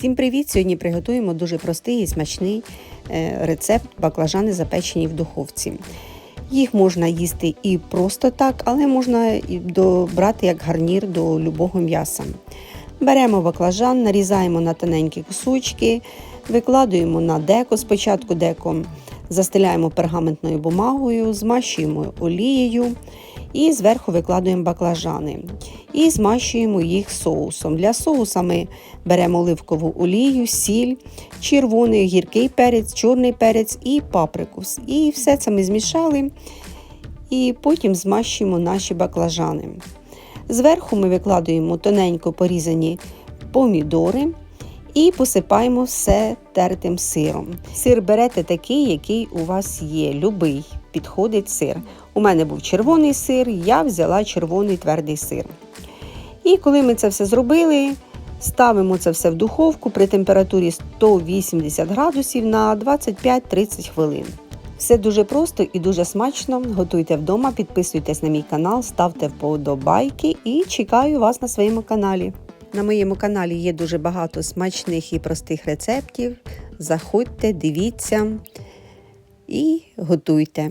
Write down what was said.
Всім привіт! Сьогодні приготуємо дуже простий і смачний е, рецепт баклажани запечені в духовці. Їх можна їсти і просто так, але можна і добрати як гарнір до любого м'яса. Беремо баклажан, нарізаємо на тоненькі кусочки, викладуємо на деко. Спочатку деко застеляємо пергаментною бумагою, змащуємо олією і зверху викладуємо баклажани. І змащуємо їх соусом. Для соуса ми беремо оливкову олію, сіль, червоний гіркий перець, чорний перець і паприку. І все це ми змішали і потім змащуємо наші баклажани. Зверху ми викладуємо тоненько порізані помідори і посипаємо все тертим сиром. Сир берете такий, який у вас є. Любий підходить сир. У мене був червоний сир, я взяла червоний твердий сир. І коли ми це все зробили, ставимо це все в духовку при температурі 180 градусів на 25-30 хвилин. Все дуже просто і дуже смачно. Готуйте вдома, підписуйтесь на мій канал, ставте вподобайки і чекаю вас на своєму каналі. На моєму каналі є дуже багато смачних і простих рецептів. Заходьте, дивіться і готуйте.